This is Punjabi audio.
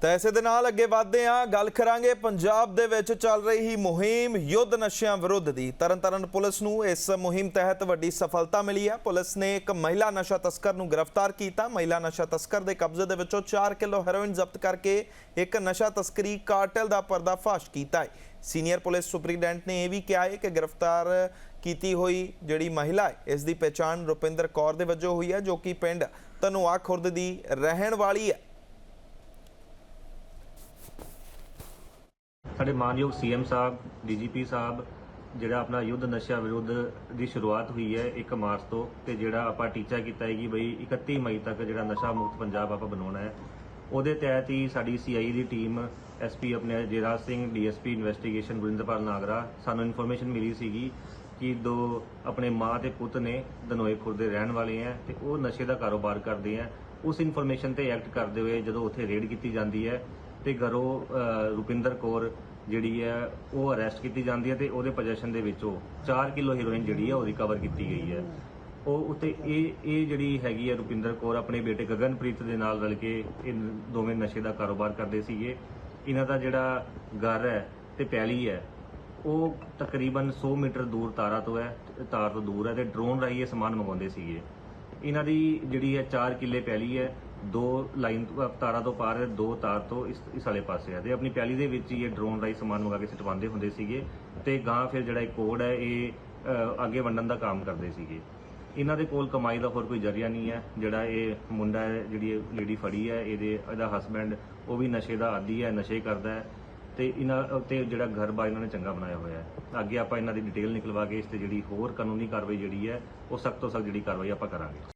ਤਾਂ ਇਸੇ ਦੇ ਨਾਲ ਅੱਗੇ ਵਧਦੇ ਹਾਂ, ਗੱਲ ਕਰਾਂਗੇ ਪੰਜਾਬ ਦੇ ਵਿੱਚ ਚੱਲ ਰਹੀ ਮੁਹਿੰਮ ਯੁੱਧ ਨਸ਼ਿਆਂ ਵਿਰੁੱਧ ਦੀ। ਤਰਨਤਾਰਨ ਪੁਲਿਸ ਨੂੰ ਇਸ ਮੁਹਿੰਮ ਤਹਿਤ ਵੱਡੀ ਸਫਲਤਾ ਮਿਲੀ ਹੈ। ਪੁਲਿਸ ਨੇ ਇੱਕ ਮਹਿਲਾ ਨਸ਼ਾ ਤਸਕਰ ਨੂੰ ਗ੍ਰਿਫਤਾਰ ਕੀਤਾ। ਮਹਿਲਾ ਨਸ਼ਾ ਤਸਕਰ ਦੇ ਕਬਜ਼ੇ ਦੇ ਵਿੱਚੋਂ 4 ਕਿਲੋ ਹੈਰੋਇਨ ਜ਼ਬਤ ਕਰਕੇ ਇੱਕ ਨਸ਼ਾ ਤਸਕਰੀ ਕਾਰਟਲ ਦਾ ਪਰਦਾਫਾਸ਼ ਕੀਤਾ ਹੈ। ਸੀਨੀਅਰ ਪੁਲਿਸ ਸੁਪਰੀਡੈਂਟ ਨੇ ਇਹ ਵੀ ਕਿਹਾ ਹੈ ਕਿ ਗ੍ਰਿਫਤਾਰ ਕੀਤੀ ਹੋਈ ਜਿਹੜੀ ਮਹਿਲਾ ਹੈ, ਇਸ ਦੀ ਪਛਾਣ ਰੁਪਿੰਦਰ ਕੌਰ ਦੇ ਵਜੋਂ ਹੋਈ ਹੈ, ਜੋ ਕਿ ਪਿੰਡ ਧਨੋਆ ਖੁਰਦ ਦੀ ਰਹਿਣ ਵਾਲੀ ਹੈ। ਸਾਡੇ ਮਾਨਯੋਗ ਸੀਐਮ ਸਾਹਿਬ, ਡੀਜੀਪੀ ਸਾਹਿਬ, ਜਿਹੜਾ ਆਪਣਾ ਯੁੱਧ ਨਸ਼ਾ ਵਿਰੁੱਧ ਦੀ ਸ਼ੁਰੂਆਤ ਹੋਈ ਹੈ 1 ਮਾਰਚ ਤੋਂ, ਤੇ ਜਿਹੜਾ ਆਪਾਂ ਟੀਚਾ ਕੀਤਾ ਹੈ ਕਿ ਬਈ 31 ਮਈ ਤੱਕ ਜਿਹੜਾ ਨਸ਼ਾ ਮੁਕਤ ਪੰਜਾਬ ਆਪਾਂ ਬਣਾਉਣਾ ਹੈ। ਉਹਦੇ ਤਹਿਤ ਹੀ ਸਾਡੀ ਸੀਆਈ ਦੀ ਟੀਮ ਐਸਪੀ ਆਪਣੇ ਜੇਰਾਜ ਸਿੰਘ ਡੀਐਸਪੀ ਇਨਵੈਸਟੀਗੇਸ਼ਨ ਗੁਰਿੰਦਰਪਾਲ ਨਾਗਰਾ, ਸਾਨੂੰ ਇਨਫੋਰਮੇਸ਼ਨ ਮਿਲੀ ਸੀਗੀ ਕਿ ਦੋ ਆਪਣੇ ਮਾਂ ਤੇ ਪੁੱਤ ਨੇ ਦਨੋਏ ਦੇ ਰਹਿਣ ਵਾਲੇ ਆ ਤੇ ਉਹ ਨਸ਼ੇ ਦਾ ਕਾਰੋਬਾਰ ਕਰਦੇ ਆ ਉਸ ਇਨਫੋਰਮੇਸ਼ਨ ਤੇ ਐਕਟ ਕਰਦੇ ਹੋਏ ਜਦੋਂ ਉੱਥੇ ਰੇਡ ਕੀਤੀ ਜਾਂਦੀ ਹੈ ਤੇ ਘਰੋਂ ਰੁਪਿੰਦਰ ਕੌਰ ਜਿਹੜੀ ਹੈ, ਉਹ ਅਰੈਸਟ ਕੀਤੀ ਜਾਂਦੀ ਹੈ ਤੇ ਉਹਦੇ ਪੋਜੀਸ਼ਨ ਦੇ ਵਿੱਚੋਂ 4 ਕਿਲੋ ਹੀਰੋਇਨ ਜਿਹੜੀ ਹੈ ਉਹ ਰਿਕਵਰ ਕੀਤੀ ਗਈ ਹੈ। ਉਹ ਉਤੇ ਇਹ ਇਹ ਜਿਹੜੀ ਹੈਗੀ ਹੈ ਰੁਪਿੰਦਰ ਕੌਰ ਆਪਣੇ ਬੇਟੇ ਗਗਨਪ੍ਰੀਤ ਦੇ ਨਾਲ ਰਲ ਕੇ ਇਹ ਦੋਵੇਂ ਨਸ਼ੇ ਦਾ ਕਾਰੋਬਾਰ ਕਰਦੇ ਸੀਗੇ। ਇਹਨਾਂ ਦਾ ਜਿਹੜਾ ਘਰ ਹੈ ਤੇ ਪੈਲੀ ਹੈ, ਉਹ ਤਕਰੀਬਨ 100 ਮੀਟਰ ਦੂਰ ਤਾਰਾ ਤੋਂ ਹੈ, ਤਾਰ ਤੋਂ ਦੂਰ ਹੈ ਤੇ ਡਰੋਨ ਰਾਹੀਂ ਇਹ ਸਮਾਨ ਮੰਗਵਾਉਂਦੇ ਸੀਗੇ। ਇਹਨਾਂ ਦੀ ਜਿਹੜੀ ਹੈ 4 ਕਿੱਲੇ ਪੈਲੀ ਹੈ ਦੋ ਲਾਈਨ ਤਾਰਾਂ ਤੋਂ ਪਾਰ, ਦੋ ਤਾਰ ਤੋਂ ਇਸ ਇਸ ਵਾਲੇ ਪਾਸੇ ਹੈ ਤੇ ਆਪਣੀ ਪੈਲੀ ਦੇ ਵਿੱਚ ਹੀ ਇਹ ਡਰੋਨ ਰਾਹੀਂ ਸਮਾਨ ਮੰਗਾ ਕੇ ਸਟਵਾਉਂਦੇ ਹੁੰਦੇ ਸੀਗੇ ਤੇ ਗਾਂ ਫਿਰ ਜਿਹੜਾ ਇਹ ਕੋਡ ਹੈ, ਇਹ ਅੱਗੇ ਵੰਡਣ ਦਾ ਕੰਮ ਕਰਦੇ ਸੀਗੇ। ਇਹਨਾਂ ਦੇ ਕੋਲ ਕਮਾਈ ਦਾ ਹੋਰ ਕੋਈ ਜ਼ਰੀਆ ਨਹੀਂ ਹੈ। ਜਿਹੜਾ ਇਹ ਮੁੰਡਾ ਹੈ, ਜਿਹੜੀ ਲੇਡੀ ਫੜੀ ਹੈ, ਇਹਦੇ, ਇਹਦਾ ਹਸਬੈਂਡ ਉਹ ਵੀ ਨਸ਼ੇ ਦਾ ਆਦੀ ਹੈ, ਨਸ਼ੇ ਕਰਦਾ ਹੈ ਤੇ ਇਹਨਾਂ ਤੇ ਜਿਹੜਾ ਘਰ ਬਾਰ ਇਹਨਾਂ ਨੇ ਚੰਗਾ ਬਣਾਇਆ ਹੋਇਆ ਹੈ। ਅੱਗੇ ਆਪਾਂ ਇਹਨਾਂ ਦੀ ਡਿਟੇਲ ਨਿਕਲਵਾ ਕੇ ਇਸ ਤੇ ਜਿਹੜੀ ਹੋਰ ਕਾਨੂੰਨੀ ਕਾਰਵਾਈ ਜਿਹੜੀ ਹੈ, ਉਹ ਸਖਤ ਤੋਂ ਸਖਤ ਜਿਹੜੀ ਕਾਰਵਾਈ ਆਪਾਂ ਕਰਾਂਗੇ।